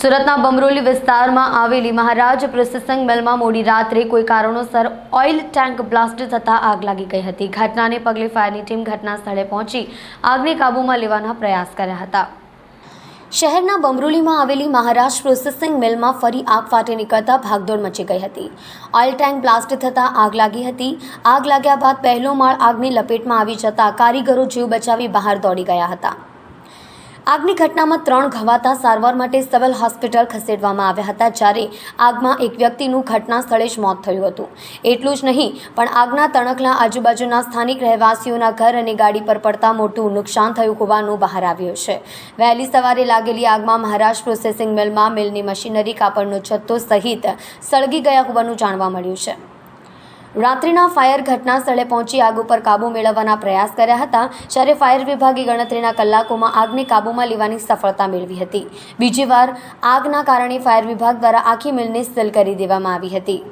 સુરતના બમરોલી વિસ્તારમાં આવેલી મહારાજ પ્રોસેસિંગ મિલમાં મોડી રાત્રે કોઈ કારણોસર ઓઇલ ટેન્ક બ્લાસ્ટ થતાં આગ લાગી ગઈ હતી. ઘટનાને પગલે ફાયરની ટીમ ઘટના સ્થળે પહોંચી આગને કાબૂમાં લેવાના પ્રયાસ કર્યા હતા. શહેરના બમરોલીમાં આવેલી મહારાષ્ટ્ર પ્રોસેસિંગ મિલમાં ફરી આગ ફાટી નીકળતા ભાગદોડ મચી ગઈ હતી. ઓઇલ ટેન્ક બ્લાસ્ટ થતાં આગ લાગી હતી. આગ લાગ્યા બાદ પહેલો માળ આગની લપેટમાં આવી જતા કારીગરો જીવ બચાવી બહાર દોડી ગયા હતા. આગની ઘટનામાં ત્રણ ઘવાતા સારવાર માટે સિવિલ હોસ્પિટલ ખસેડવામાં આવ્યા હતા જ્યારે આગમાં એક વ્યક્તિનું ઘટના સ્થળે જ મોત થયું હતું. એટલું જ નહીં, પણ આગના તણખલા આજુબાજુના સ્થાનિક રહેવાસીઓના ઘર અને ગાડી પર પડતા મોટું નુકસાન થયું હોવાનું બહાર આવ્યું છે. વહેલી સવારે લાગેલી આગમાં મહારાષ્ટ્ર પ્રોસેસિંગ મિલમાં મિલની મશીનરી કાપડનો જથ્થો સહિત સળગી ગયા હોવાનું જાણવા મળ્યું છે. રાત્રિના ફાયર ઘટના સ્થળે પહોંચી આગ ઉપર કાબૂ મેળવવાના પ્રયાસ કર્યા હતા, જ્યારે ફાયર વિભાગે ગણતરીના કલાકોમાં આગને કાબૂમાં લેવાની સફળતા મેળવી હતી. બીજી વાર આગના કારણે ફાયર વિભાગ દ્વારા આખી મિલને સીલ કરી દેવામાં આવી હતી.